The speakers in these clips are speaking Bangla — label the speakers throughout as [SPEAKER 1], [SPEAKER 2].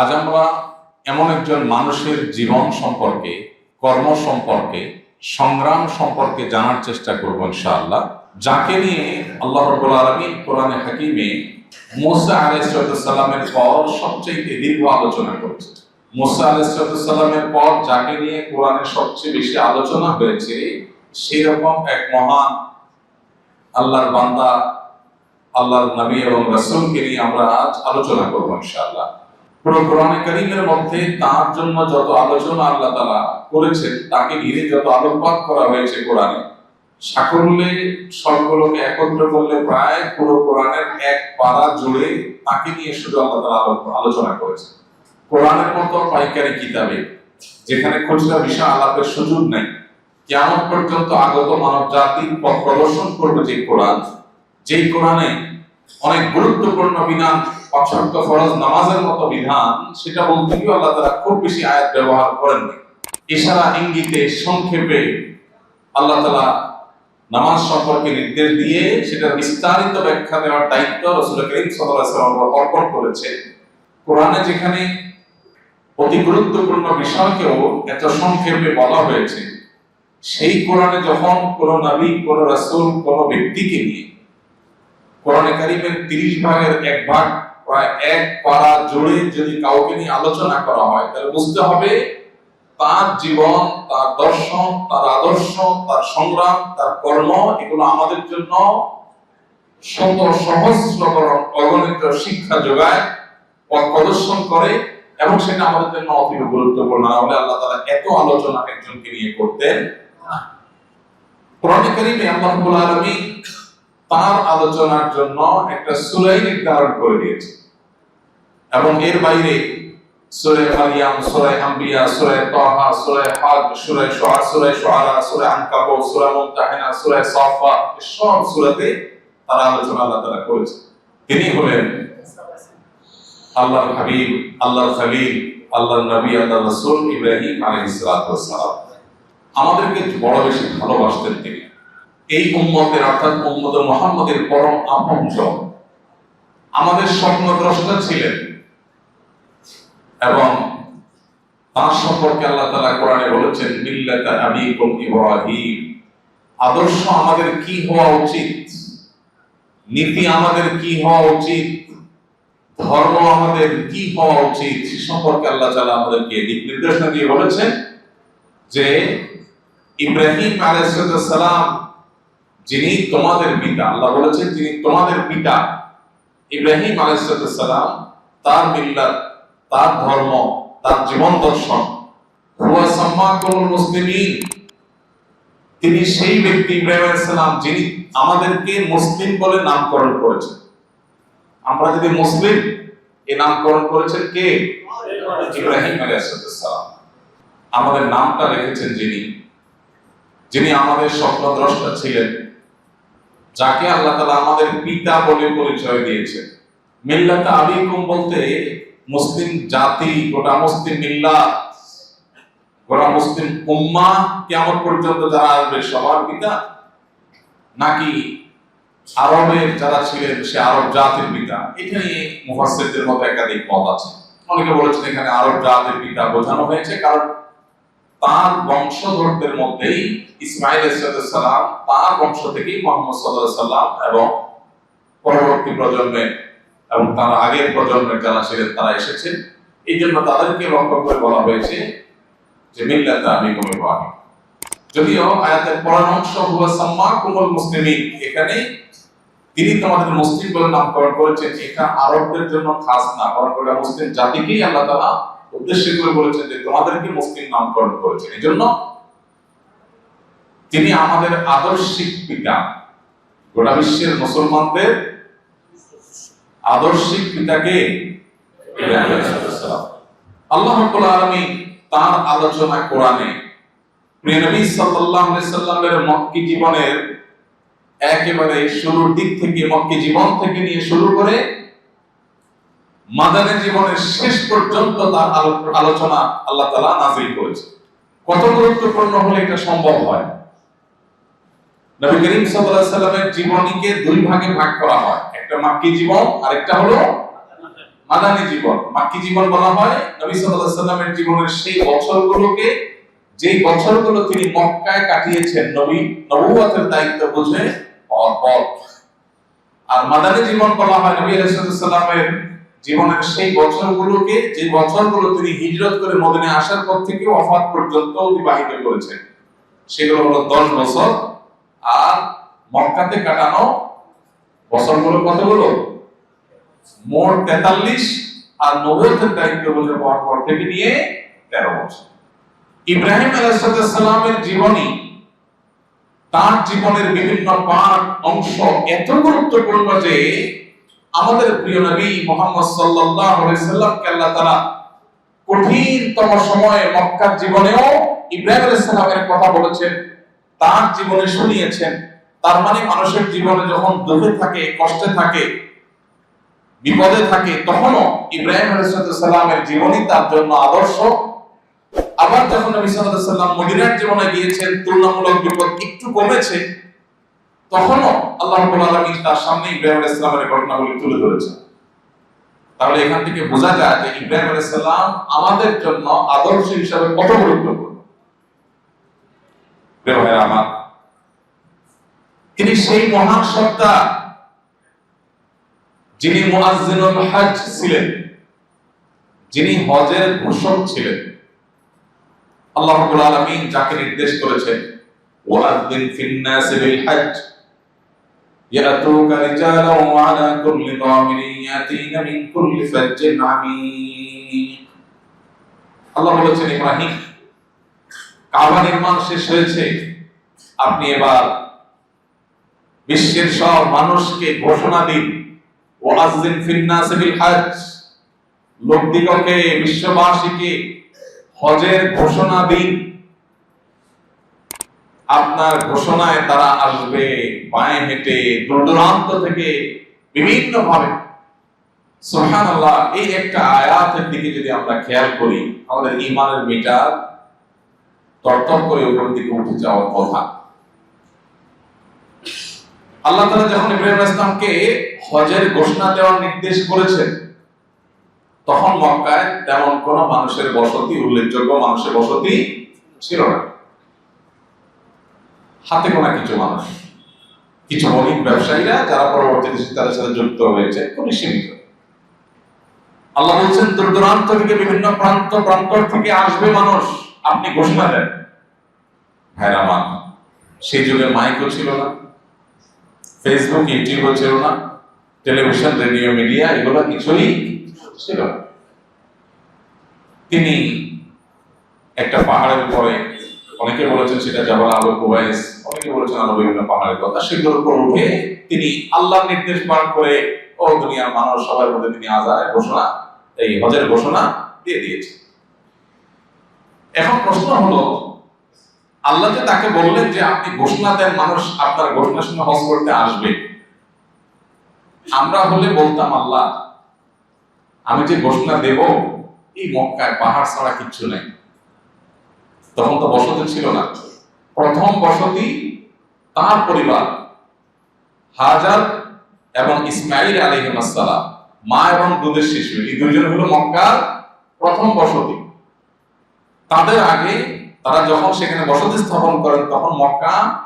[SPEAKER 1] আজ আমরা এমন একজন মানুষের জীবন সম্পর্কে, কর্ম সম্পর্কে, সংগ্রাম সম্পর্কে জানার চেষ্টা করব ইনশাআল্লাহ, যাকে নিয়ে আল্লাহ রব্বুল আলামিন কোরআনে হাকিমে মুসা আলাইহিসসালামের পর সবচেয়ে দীর্ঘ আলোচনা করেছে। মুসা আলাইহিসসালামের পর যাকে নিয়ে কোরআনে সবচেয়ে বেশি আলোচনা হয়েছে, সেরকম এক মহান আল্লাহর বান্দা, আল্লাহর নবী এবং রাসূলকে নিয়ে আমরা আজ আলোচনা করব ইনশাআল্লাহ। পুরো কোরআনে মধ্যে জন্য যত আলোচনা আল্লাহ করেছেন, তাকে ঘিরে যত আলোকপাত করা হয়েছে কোরআনে করলে প্রায় পুরো কোরআনের তাকে নিয়ে আলোচনা কোরআনের মতো পাইকারি কিতাবে, যেখানে খুচরা বিষয় আলাপের সুযোগ নেই কেমন পর্যন্ত আগত মানব জাতির পথ প্রদর্শন করবে যে কোরআন, যেই কোরআনে অনেক গুরুত্বপূর্ণ বিধান পাঁচশক্ত ফরজ নামাজের মতো বিধান, সেটা বলতে গিয়ে আল্লাহ তারা খুব বেশি আয়াত ব্যবহার করেননি ইশারা ইঙ্গিতে সংক্ষেপে আল্লাহ তালা নামাজ সম্পর্কে নির্দেশ দিয়ে সেটা বিস্তারিত ব্যাখ্যা দেওয়ার দায়িত্ব রসুল করিম সাল্লাল্লাহু অর্পণ করেছে কোরআনে যেখানে অতি গুরুত্বপূর্ণ বিষয়কেও এত সংক্ষেপে বলা হয়েছে, সেই কোরআনে যখন কোন নবী, কোন রাসূল, কোন ব্যক্তিকে নিয়ে কোরআনে কারিমের তিরিশ ভাগের এক ভাগ এক পাড়া জুড়ে যদি কাউকে নিয়ে আলোচনা করা হয়, তাহলে বুঝতে হবে তার জীবন, তার দর্শন, তার আদর্শ, তার সংগ্রাম, তার কর্ম, এগুলো আমাদের জন্য শত অগণিত শিক্ষা যোগায়, পথ প্রদর্শন করে এবং সেটা আমাদের জন্য গুরুত্বপূর্ণ। না হলে আল্লাহ তাআলা এত আলোচনা একজনকে নিয়ে করতেন কোরআনে আল্লাহ আলামিন তার আলোচনার জন্য একটা সূরাই নির্ধারণ করে দিয়েছে। এবং এর বাইরে সূরা মারিয়াম আম্বিয়া তাহা মুমতাহিনা সূরা সাফফাত সব সূরাতে তার আলোচনা আল্লাহ তাআলা করেছে তিনি হলেন আল্লাহর হাবিব, আল্লাহর খলিল নবী, আল্লাহর রাসূল ইব্রাহিম আলাইহিস আমাদেরকে বড় বেশি ভালোবাসতেন তিনি। এই উম্মতের, অর্থাৎ উম্মত মুহাম্মদের পরম আপনজন। আমাদের স্বপ্নদ্রষ্টা ছিলেন এবং তার সম্পর্কে আল্লাহ তাআলা কোরআনে বলেছেন, মিল্লাতা আবিকুম ইব্রাহিম। আদর্শ আমাদের কি হওয়া উচিত? নীতি আমাদের কি হওয়া উচিত? ধর্ম আমাদের কি হওয়া উচিত? সে সম্পর্কে আল্লাহ তাআলা আমাদেরকে দিক নির্দেশনা দিয়ে বলেছেন যে ইব্রাহিম আলাইহিস সালাম যিনি তোমাদের পিতা, আল্লাহ বলেছেন যিনি তোমাদের পিতা, ইব্রাহিম আলাইসালাম তার মিল্লাত, তার ধর্ম, তার জীবন দর্শন, হুয়া তিনি সেই ব্যক্তি ইব্রাহিম যিনি আমাদেরকে মুসলিম বলে নামকরণ করেছেন। আমরা যদি মুসলিম, এ নামকরণ করেছেন কে? ইব্রাহিম আলাইসালাম আমাদের নামটা রেখেছেন যিনি। যিনি আমাদের স্বপ্নদ্রষ্টা ছিলেন। যাকে আল্লাহ তালা আমাদের পিতা বলে পরিচয় দিয়েছে মিল্লাতা আবিকুম বলতে মুসলিম জাতি, গোটা মুসলিম মিল্লাত গোটা মুসলিম উম্মা কেমন পর্যন্ত যারা আসবে, সবার পিতা? নাকি আরবের যারা ছিলেন, সে আরব জাতির পিতা? এটা নিয়ে মধ্যে একাধিক মত আছে। অনেকে বলেছেন এখানে আরব জাতির পিতা বোঝানো হয়েছে, কারণ তার বংশধরদের মধ্যেই ইসমাইল সালাম তার বংশ থেকেই মোহাম্মদ সাল্লাহ সাল্লাম এবং পরবর্তী প্রজন্মে এবং তার আগের প্রজন্মের যারা ছিলেন তারা এসেছেন এই জন্য তাদেরকে লক্ষ্য করে বলা হয়েছে যে মিল্লাতা আমি ইব্রাহিম যদিও আয়াতের পরের অংশ হুয়া সাম্মা কুমল মুসলিমিন এখানে তিনি তোমাদের মুসলিম বলে নামকরণ করেছেন। এটা আরবদের জন্য খাস না বরং মুসলিম জাতিকেই আল্লাহ তাআলা উদ্দেশ্য করে বলেছেন যে তোমাদেরকে মুসলিম নামকরণ করেছেন এই জন্য তিনি আমাদের আদর্শিক পিতা গোটা বিশ্বের মুসলমানদের আদর্শিক পিতাকে। আল্লাহ আলামিন তার আলোচনা কোরআনে নবী সাল্লাল্লাহু সাল্লামের মক্কি জীবনের একেবারে শুরুর দিক থেকে, মক্কি জীবন থেকে নিয়ে শুরু করে মাদানী জীবনের শেষ পর্যন্ত তার আলো- আলোচনা আল্লাহ তাআলা নাযিল করেছে। কত গুরুত্বপূর্ণ হলে এটা সম্ভব হয়? নবী করিম সাল্লাল্লাহু সাল্লামের জীবনীকে দুই ভাগে ভাগ করা হয়। একটা মাক্কি জীবন আর একটা হলো জীবন। মাক্কি জীবন বলা হয় নবী সাল্লামের জীবনের সেই বছরগুলোকে বছরগুলো তিনি মক্কায় কাটিয়েছেন নবী নবুয়তের দায়িত্ব বুঝে পর আর মাদানী জীবন বলা হয় নবী আলাইহিস সালামের জীবনের সেই বছরগুলোকে, যে বছরগুলো তিনি হিজরত করে মদিনে আসার পর থেকে ওফাত পর্যন্ত অতিবাহিত করেছেন। সেগুলো হলো দশ বছর আর মক্কাতে কাটানো বছরগুলো কতগুলো? মোট তেতাল্লিশ আর নবতের দায়িত্ব বলে পাওয়ার পর থেকে নিয়ে তেরো বছর। ইব্রাহিম আলাইসালামের জীবনী, তার জীবনের বিভিন্ন পাঠ অংশ এত গুরুত্বপূর্ণ যে আমাদের প্রিয় নবী মোহাম্মদ সাল্লাল্লাহু আলাইহি সাল্লামকে আল্লাহ তাআলা কঠিনতম সময়ে মক্কার জীবনেও ইব্রাহিম আলাইহিস সালামের কথা বলেছেন, তার জীবনে শুনিয়েছেন। তার মানে মানুষের জীবনে যখন দুঃখে থাকে, কষ্টে থাকে, বিপদে থাকে, তখনও ইব্রাহিম আলাইহিস সালামের জীবনী তার জন্য আদর্শ। আবার যখন নবী সাল্লাম মদিনার জীবনে গিয়েছেন, তুলনামূলক বিপদ একটু কমেছে তখনও আল্লাহ আলামিন তার সামনে ইব্রাহিম আলাইহিস সালামের ঘটনাগুলি তুলে ধরেছেন। তাহলে এখান থেকে বোঝা যায় যে ইব্রাহিম আলাইহিস সালাম আমাদের জন্য আদর্শ হিসাবে কত গুরুত্বপূর্ণ। আমার, তিনি সেই মহান সত্তা যিনি মুআজ্জিনুল হজ ছিলেন, যিনি হজের ঘোষক ছিলেন। আল্লাহ রাব্বুল আলামিন যাকে নির্দেশ করেছেন ওয়াআযিন ফিন বিল ইয়াতুকা রিজালান ওয়া আলা কুল্লি দামিরিন ইয়াতিনা মিন কুল্লি ফাজ্জিন আল্লাহ বলেছেন, ইব্রাহিম, কাবা নির্মাণ শেষ হয়েছে। আপনি এবার বিশ্বের সব মানুষকে ঘোষণা দিন। ওয়াজিন ফিন নাস বিল হজ লোকদিগকে, বিশ্ববাসীকে হজের ঘোষণা দিন। আপনার ঘোষণায় তারা আসবে, পায়ে হেঁটে দূর দূরান্ত থেকে বিভিন্ন ভাবে সুবহানাল্লাহ, এই একটা আয়াতের দিকে যদি আমরা খেয়াল করি, আমাদের ইমানের মিটার তরতর করে উপরের দিকে উঠে যাওয়ার কথা। আল্লাহ তাআলা যখন ইব্রাহিম ইসলামকে হজের ঘোষণা দেওয়ার নির্দেশ করেছেন, তখন মক্কায় তেমন কোন মানুষের বসতি উল্লেখযোগ্য মানুষের বসতি ছিল না। হাতে গোনা কিছু মানুষ। কিছু বণিক ব্যবসায়ীরা যারা পরবর্তীতে তাদের সাথে যুক্ত হয়েছে, খুবই সীমিত। আল্লাহ বলছেন, দূর দূরান্ত থেকে বিভিন্ন প্রান্ত প্রান্তর থেকে আসবে মানুষ। আপনি ঘোষণা দেন। ভাইরা মান সেই যুগে মাইকও ছিল না। ফেসবুক ইউটিউবও ছিল না। টেলিভিশন, রেডিও, মিডিয়া, এগুলো কিছুই ছিল তিনি একটা পাহাড়ের উপরে, অনেকে বলেছেন সেটা জাবাল আবু কুবাইস অনেকে বলেছেন আরও বিভিন্ন পাহাড়ের কথা, সেগুলোর উপর উঠে তিনি আল্লাহর নির্দেশ পালন করে ও দুনিয়ার মানুষ সবার মধ্যে তিনি আজানের ঘোষণা, এই হজের ঘোষণা দিয়ে দিয়েছে এখন প্রশ্ন হলো, আল্লাহ যে তাকে বললেন যে আপনি ঘোষণা দেন, মানুষ আপনার ঘোষণা শুনে হজ করতে আসবে। আমরা হলে বলতাম, আল্লাহ, আমি যে ঘোষণা দেব, এই মক্কায় পাহাড় ছাড়া কিচ্ছু নেই। তখন তো বসতি ছিল না। প্রথম বসতি তার পরিবার, হাজার এবং ইসমাইল আলহিমাসাল্লাম মা এবং দুধের শিশু। এই দুইজন হলো মক্কার প্রথম বসতি। তাদের আগে তারা যখন সেখানে বসতি স্থাপন করেন, তখন মক্কা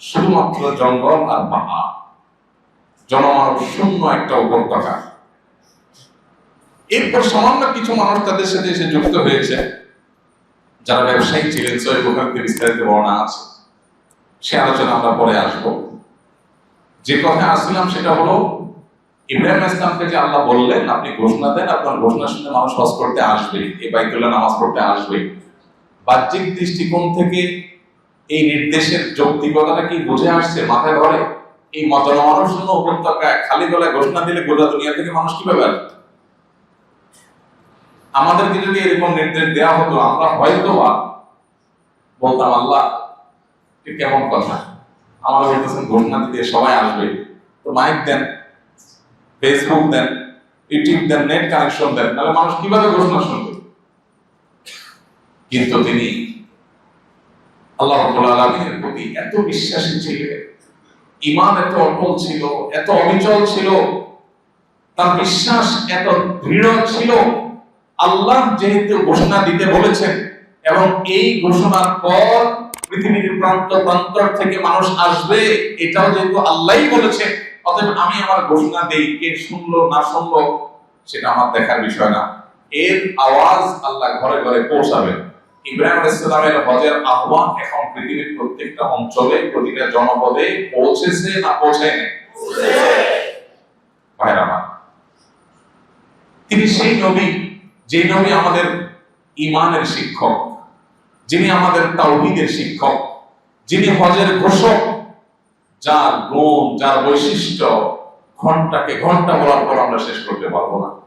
[SPEAKER 1] শুধুমাত্র জঙ্গল আর পাহাড়। জনমানব শূন্য একটা উপত্যকা। এরপর সামান্য কিছু মানুষ তাদের সাথে এসে যুক্ত হয়েছে। যারা ব্যবসায়ী ছিলেন বুখারীতে বিস্তারিত বর্ণনা আছে। সে আলোচনা আমরা পরে আসব। যে কথা আসছিলাম সেটা হলো, ইব্রাহিম ইসলামকে যে আল্লাহ বললেন, আপনি ঘোষণা দেন, আপনার ঘোষণা শুনে মানুষ হজ করতে আসবে, এই বাইতুল্লাহ নামাজ পড়তে আসবে। বাহ্যিক দৃষ্টিকোণ থেকে এই নির্দেশের যৌক্তিকতাটা কি বুঝে আসছে মাথায় ধরে? এই মতনমানুষ জন্য উপত্যকায় খালি গলায় ঘোষণা দিলে গোটা দুনিয়া থেকে মানুষ কীভাবে আসবে? আমাদেরকে যদি এরকম নির্দেশ দেওয়া হতো, আমরা হয়তো বা বলতাম, আল্লাহ কেমন কথা? আমাদের বলতেছেন দিতে সবাই আসবে, তো মাইক দেন ফেসবুক দেন ইউটিউব দেন নেট কানেকশন দেন, তাহলে মানুষ কীভাবে ঘোষণা শুনবে? কিন্তু তিনি আল্লাহ আলামিনের প্রতি এত বিশ্বাসী ছিলেন ইমান এত অটল ছিল, এত অবিচল ছিল, তার বিশ্বাস এত দৃঢ় ছিল, আল্লাহ যেহেতু ঘোষণা দিতে বলেছেন, এবং এই ঘোষণার পর পৃথিবীর প্রান্ত প্রান্তর থেকে মানুষ আসবে, এটাও যেহেতু আল্লাহই বলেছেন অতএব আমি আমার ঘোষণা দেই, কে শুনলো না শুনলো, সেটা আমার দেখার বিষয় না। এর আওয়াজ আল্লাহ ঘরে ঘরে পৌঁছাবেন ইব্রাহিম আলাইহিসসালামের হজের আহ্বান এখন পৃথিবীর প্রত্যেকটা অঞ্চলে, প্রতিটা জনপদে পৌঁছেছে না পৌঁছায়নি? ভাইরা তিনি সেই নবী, যে নবী আমাদের ইমানের শিক্ষক। যিনি আমাদের তাওহীদের শিক্ষক, যিনি হজের ঘোষক, যার গুণ, যার বৈশিষ্ট্য, ঘন্টাকে ঘণ্টা বলার পর আমরা শেষ করতে পারব না।